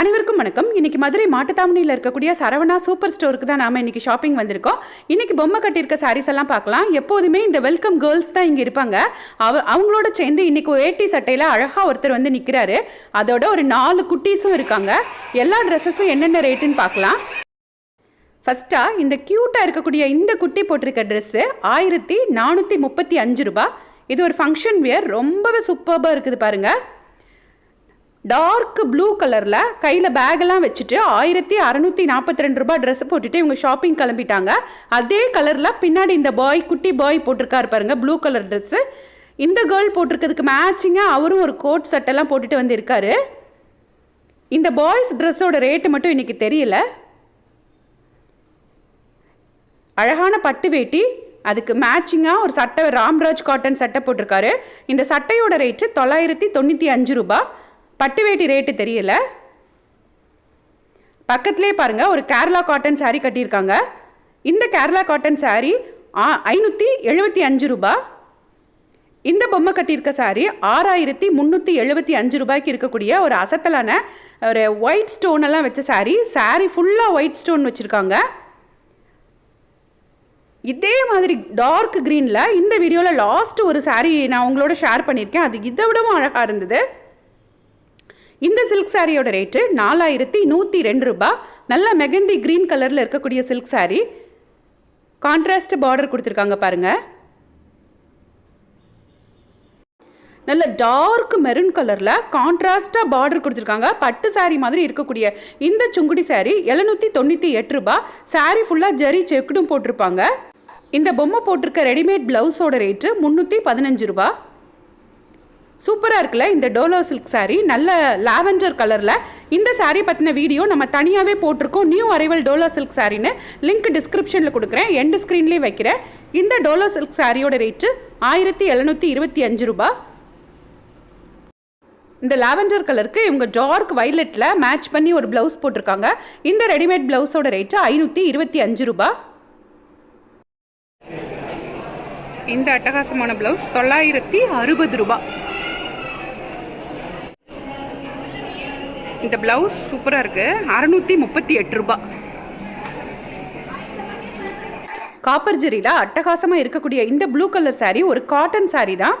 அனைவருக்கும் வணக்கம். இன்னைக்கு மதுரை மாட்டுத்தாமணியில் இருக்கக்கூடிய சரவணா சூப்பர் ஸ்டோருக்கு தான் நாம இன்னைக்கு ஷாப்பிங் வந்திருக்கோம். இன்னைக்கு பொம்மை கட்டியிருக்க சாரீஸ் எல்லாம் பார்க்கலாம். எப்போதுமே இந்த வெல்கம் கேர்ள்ஸ் தான் இங்கே இருப்பாங்க. அவ அவங்களோட சேர்ந்து இன்னைக்கு வேட்டி சட்டையில் அழகாக ஒருத்தர் வந்து நிற்கிறாரு அதோட ஒரு நாலு குட்டீஸும் இருக்காங்க. எல்லா ட்ரெஸ்ஸஸும் என்னென்ன ரேட்டுன்னு பார்க்கலாம். ஃபஸ்ட்டாக இந்த க்யூட்டாக இருக்கக்கூடிய இந்த குட்டி போட்டிருக்க ட்ரெஸ்ஸு ஆயிரத்தி நானூற்றி முப்பத்தி அஞ்சு ரூபாய். இது ஒரு ஃபங்க்ஷன் வியர் ரொம்பவே சூப்பராக இருக்குது பாருங்கள் டார்க் ப்ளூ கலரில் கையில் பேக்கெல்லாம் வச்சுட்டு ஆயிரத்தி அறநூற்றி நாற்பத்தி ரெண்டு ரூபாய் ட்ரெஸ் போட்டுட்டு இவங்க ஷாப்பிங் கிளம்பிட்டாங்க. அதே கலரில் பின்னாடி இந்த பாய் குட்டி பாய் போட்டிருக்காரு பாருங்க ப்ளூ கலர் ட்ரெஸ்ஸு இந்த கேர்ள் போட்டிருக்கிறதுக்கு மேட்சிங்காக அவரும் ஒரு கோட் சட்டெல்லாம் போட்டுட்டு வந்திருக்காரு. இந்த பாய்ஸ் ட்ரெஸ்ஸோட ரேட்டு மட்டும் இன்றைக்கி தெரியல. அழகான பட்டு வேட்டி அதுக்கு மேட்சிங்காக ஒரு சட்டை ராம்ராஜ் காட்டன் சட்டை போட்டிருக்காரு. இந்த சட்டையோட ரேட்டு தொள்ளாயிரத்தி தொண்ணூற்றி அஞ்சு ரூபாய். பட்டு வேட்டி ரேட்டு தெரியல. பக்கத்துலேயே பாருங்கள் ஒரு கேரளா காட்டன் சாரீ கட்டியிருக்காங்க. இந்த கேரளா காட்டன் சாரீ ஐநூற்றி எழுபத்தி அஞ்சு ரூபாய் இந்த பொம்மை கட்டியிருக்க saree ஆறாயிரத்தி முந்நூற்றி எழுபத்தி அஞ்சு ரூபாய்க்கு இருக்கக்கூடிய ஒரு அசத்தலான ஒரு ஒயிட் ஸ்டோனெல்லாம் வச்ச saree. saree ஃபுல்லாக ஒயிட் ஸ்டோன் வச்சுருக்காங்க. இதே மாதிரி டார்க் க்ரீனில் இந்த வீடியோவில் லாஸ்ட் ஒரு saree நான் உங்களோட ஷேர் பண்ணியிருக்கேன். அது இதை விடவும் அழகாக இருந்தது. இந்த சில்க் சாரியோட ரேட்டு நாலாயிரத்தி நூற்றி ரெண்டு ரூபா. நல்லா மெகந்தி க்ரீன் கலரில் இருக்கக்கூடிய சில்க் சாரி. கான்ட்ராஸ்ட் பார்டர் கொடுத்துருக்காங்க பாருங்கள் நல்ல டார்க் மெரூன் கலரில் கான்ட்ராஸ்டாக பார்டர் கொடுத்துருக்காங்க. பட்டு saree மாதிரி இருக்கக்கூடிய இந்த சுங்குடி saree எழுநூற்றி தொண்ணூற்றி எட்டு ரூபா. saree ஃபுல்லாக ஜரி செக்குடும் போட்டிருப்பாங்க. இந்த பொம்மை போட்டிருக்க ரெடிமேட் ப்ளவுஸோட ரேட்டு முந்நூற்றி பதினஞ்சு ரூபா. சூப்பராக இருக்குல்ல இந்த டோலோ சில்க் சாரீ நல்ல லாவெண்டர் கலரில். இந்த சாரீ பற்றின வீடியோ நம்ம தனியாகவே போட்டிருக்கோம். நியூ அரைவல் டோலோ சில்க் சாரின்னு லிங்க் டிஸ்கிரிப்ஷனில் கொடுக்குறேன். எண்டு ஸ்க்ரீன்லேயே வைக்கிறேன். இந்த டோலோ சில்க் சாரியோட ரேட்டு ஆயிரத்தி எழுநூற்றி இருபத்தி அஞ்சு ரூபா. இந்த லாவெண்டர் கலருக்கு இவங்க டார்க் வைலட்டில் மேட்ச் பண்ணி ஒரு ப்ளவுஸ் போட்டிருக்காங்க. இந்த ரெடிமேட் ப்ளவுஸோட ரேட்டு ஐநூற்றி இருபத்தி அஞ்சு ரூபா. இந்த அட்டகாசமான ப்ளவுஸ் தொள்ளாயிரத்தி அறுபது ரூபாய் இந்த ப்ளவுஸ் சூப்பராக இருக்குது அறநூற்றி முப்பத்தி எட்டு ரூபா. காப்பர் ஜெரியில் அட்டகாசமாக இருக்கக்கூடிய இந்த ப்ளூ கலர் சாரீ ஒரு காட்டன் சாரீ தான்.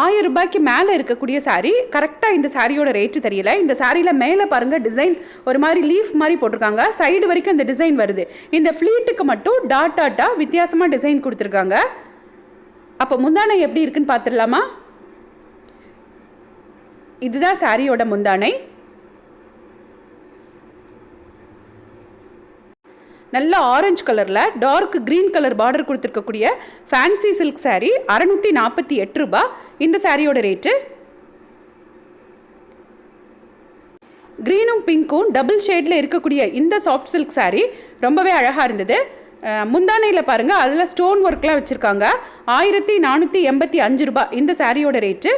ஆயிரம் ரூபாய்க்கு மேலே இருக்கக்கூடிய சாரீ கரெக்டாக இந்த சாரியோட ரேட்டு தெரியல. இந்த சாரியில் மேலே பாருங்கள் டிசைன் ஒரு மாதிரி லீஃப் மாதிரி போட்டிருக்காங்க. சைடு வரைக்கும் இந்த டிசைன் வருது. இந்த ஃப்ளீட்டுக்கு மட்டும் டாட் டாட்டாக வித்தியாசமாக டிசைன் கொடுத்துருக்காங்க. அப்போ முந்தானை எப்படி இருக்குன்னு பார்த்துடலாமா? இதுதான் சாரியோட முந்தானை. நல்ல ஆரஞ்சு கலரில் டார்க் க்ரீன் கலர் பார்டர் கொடுத்துருக்கக்கூடிய ஃபேன்சி சில்க் saree அறநூற்றி நாற்பத்தி எட்டு ரூபாய் இந்த சாரியோட ரேட்டு க்ரீனும் பிங்க்கும் டபுள் ஷேடில் இருக்கக்கூடிய இந்த சாஃப்ட் சில்க் saree ரொம்பவே அழகாக இருந்தது. முந்தானையில் பாருங்கள் அதில் ஸ்டோன் ஒர்க்லாம் வச்சுருக்காங்க. ஆயிரத்தி நானூற்றி எண்பத்தி அஞ்சு ரூபாய் இந்த சாரியோட ரேட்டு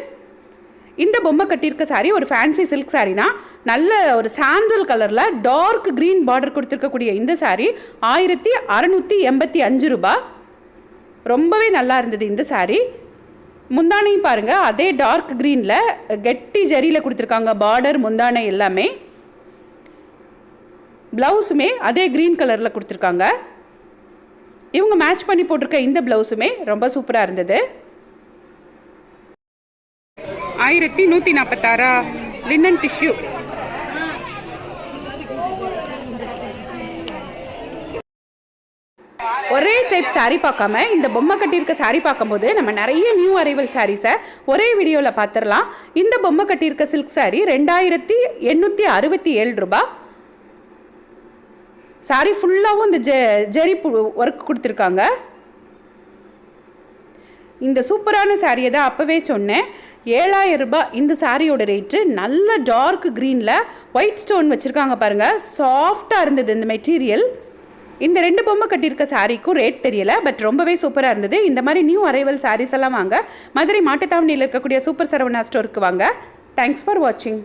இந்த பொம்மை கட்டியிருக்க சாரீ ஒரு ஃபேன்சி சில்க் சாரீ தான். நல்ல ஒரு சாண்டல் கலரில் டார்க் க்ரீன் பார்டர் கொடுத்துருக்கக்கூடிய இந்த சாரீ ஆயிரத்தி அறநூற்றி எண்பத்தி அஞ்சு ரூபா ரொம்பவே நல்லா இருந்தது இந்த சாரீ முந்தானையும் பாருங்கள் அதே டார்க் க்ரீனில் கெட்டி ஜரியில் கொடுத்துருக்காங்க பார்டர் முந்தானை எல்லாமே. ப்ளவுஸுமே அதே க்ரீன் கலரில் கொடுத்துருக்காங்க. இவங்க மேட்ச் பண்ணி போட்டிருக்க இந்த ப்ளவுஸுமே ரொம்ப சூப்பராக இருந்தது. ஆயிரத்தி நூற்றி நாற்பத்தாறா லின்னன் டிஷ்யூ ஒரே டைப் saree பார்க்காம இந்த பொம்மை கட்டியிருக்க saree பார்க்கும்போது நம்ம நிறைய நியூ அரைவல் சாரீஸை ஒரே வீடியோவில் பார்த்துடலாம். இந்த பொம்மை கட்டியிருக்க சில்க் saree ரெண்டாயிரத்தி எண்ணூற்றி அறுபத்தி ஏழு ரூபாய் saree ஃபுல்லாகவும் இந்த ஜெ ஜெரி ஒர்க் கொடுத்துருக்காங்க. இந்த சூப்பரான சாரியை தான் அப்போவே சொன்னேன். ஏழாயிரம் ரூபாய் இந்த சாரியோட ரேட்டு நல்ல டார்க் க்ரீனில் ஒயிட் ஸ்டோன் வச்சுருக்காங்க பாருங்கள் சாஃப்டாக இருந்தது இந்த மெட்டீரியல் இந்த ரெண்டு பொம்மை கட்டியிருக்க சாரீக்கும் ரேட் தெரியல பட் ரொம்பவே சூப்பராக இருந்தது. இந்த மாதிரி நியூ அரைவல் சாரீஸ் எல்லாம் வாங்க. மதுரை மாட்டுத்தாவணியில் இருக்கக்கூடிய சூப்பர் சரவணா ஸ்டோருக்கு வாங்க. தேங்க்ஸ் ஃபார் வாட்சிங்